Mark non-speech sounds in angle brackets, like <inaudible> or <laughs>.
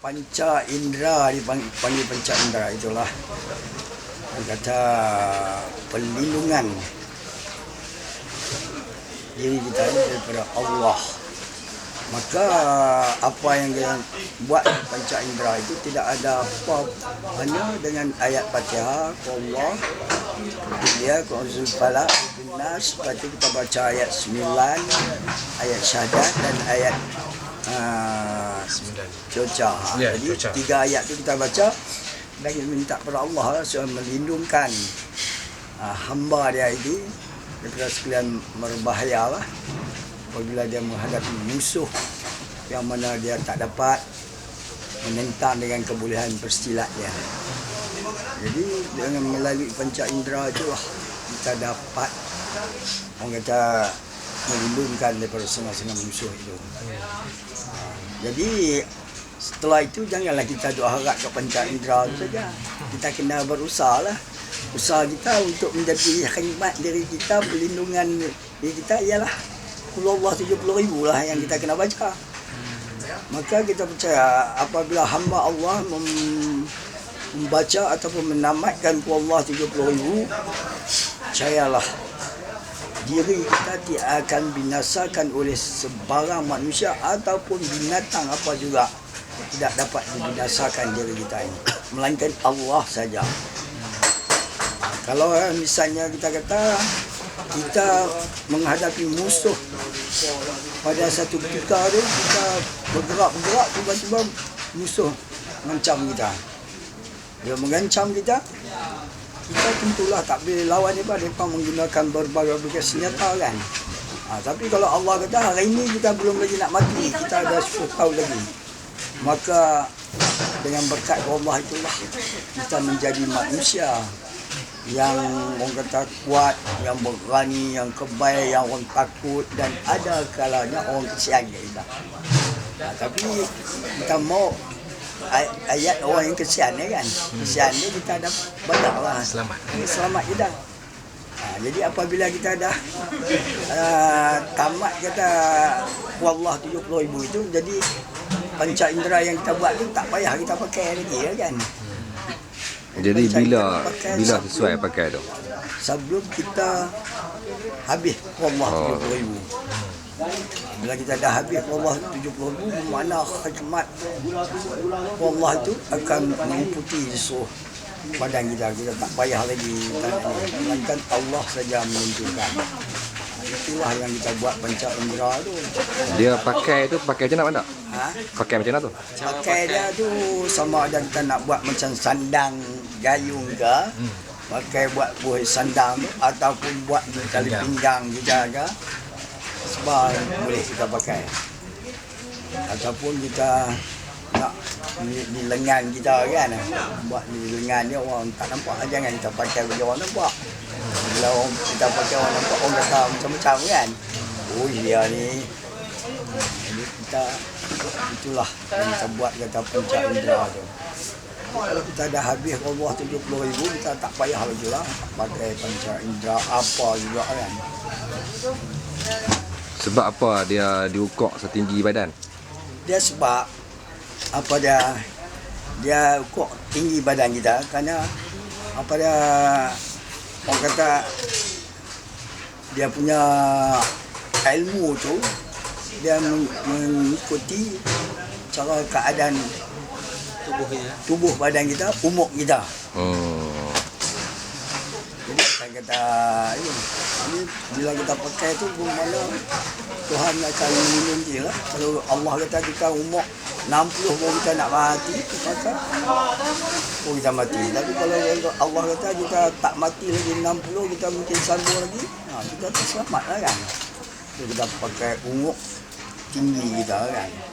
panca indera dipanggil panggil panca indera itulah. Kata perlindungan diri kita ni daripada Allah. Maka apa yang dia buat panca indera itu tidak ada apa hanya dengan ayat Fatihah Allah. Dia ke Uzul Falak Nas lepas tu kita baca ayat 9 ayat syahadat dan ayat uh, cuaca Ya, jadi cuaca. tiga ayat tu kita baca dan kita minta kepada Allah lah, supaya melindungkan uh, hamba dia ini daripada sekalian berbahaya lah apabila dia menghadapi musuh yang mana dia tak dapat menentang dengan kebolehan bersilat dia. Jadi dengan melalui panca indera itu lah kita dapat orang kata melindungkan daripada setengah-setengah musuh itu. Jadi setelah itu janganlah kita doa harap ke panca indera itu saja. Kita kena berusaha lah. Usaha kita untuk menjadi khidmat diri kita, perlindungan diri kita ialah Kul Allah 70 ribu lah yang kita kena baca. Maka kita percaya apabila hamba Allah mem- membaca ataupun menamatkan Kul Allah 70 ribu, percayalah diri kita tidak akan binasakan oleh sebarang manusia ataupun binatang apa juga tidak dapat dibinasakan diri kita ini. <clears throat> Melainkan Allah saja. Kalau misalnya kita kata kita menghadapi musuh pada satu ketika tu kita bergerak-bergerak tiba-tiba musuh mengancam kita. Dia mengancam kita kita tentulah tak boleh lawan dia mereka menggunakan berbagai-bagai senjata kan? Ha, tapi kalau Allah kata hari ini kita belum lagi nak mati kita ada 10 tahun lagi. Maka dengan berkat Allah itulah kita menjadi manusia yang orang kata kuat, yang berani, yang kebal, yang orang takut dan ada kalanya orang kesian kita. Ha, tapi kita mau ayat orang yang kesian ni kan. Kesian ni kita ada banyak lah. Selamat. Selamat kita. Ha, jadi apabila kita dah <laughs> uh, tamat kata wallah 70 ribu itu jadi panca indera yang kita buat tu tak payah kita pakai lagi ya kan. Jadi Panca bila bila sesuai pakai tu? sebelum kita habis wallah Oh. 70 ribu. Bila kita dah habis wallah 70 ribu bermakna khidmat wallah itu akan mengikuti seluruh badan kita. Kita tak payah lagi. Melainkan Allah saja menentukan. Itulah yang kita buat panca indera tu. Dia pakai tu pakai macam mana tak? Ha? Pakai macam mana tu? Pakai dia tu sama ada kita nak buat macam sandang gayung ke pakai buat buah sandang tu ataupun buat di tali Pinggang. pinggang kita ke sebab boleh kita pakai. Ataupun kita nak di, di lengan kita kan. Buat di lengan dia orang tak nampak. Jangan kita pakai bagi orang nampak. Bila orang kita pakai orang nampak orang kata macam-macam kan. Oh dia ni. Jadi kita itulah yang kita buat kata puncak indera tu. Kalau kita dah habis Allah 70 ribu kita tak payah lagi lah pakai panca indera apa juga kan. Sebab apa dia diukok setinggi badan? Dia sebab apa dia dia ukur tinggi badan kita kerana apa dia orang kata dia punya ilmu tu dia men- mengikuti cara keadaan Tubuhnya. tubuh badan kita, umur kita. Hmm. Jadi kata ini, bila kita pakai tu bermakna Tuhan akan melindungi lah. Kalau Allah kata kita umur 60 baru kita nak mati, maka baru kita mati. Tapi kalau Allah kata kita tak mati lagi 60, kita mungkin sambung lagi, ha, kita selamat lah kan. So, kita pakai umur tinggi kita kan.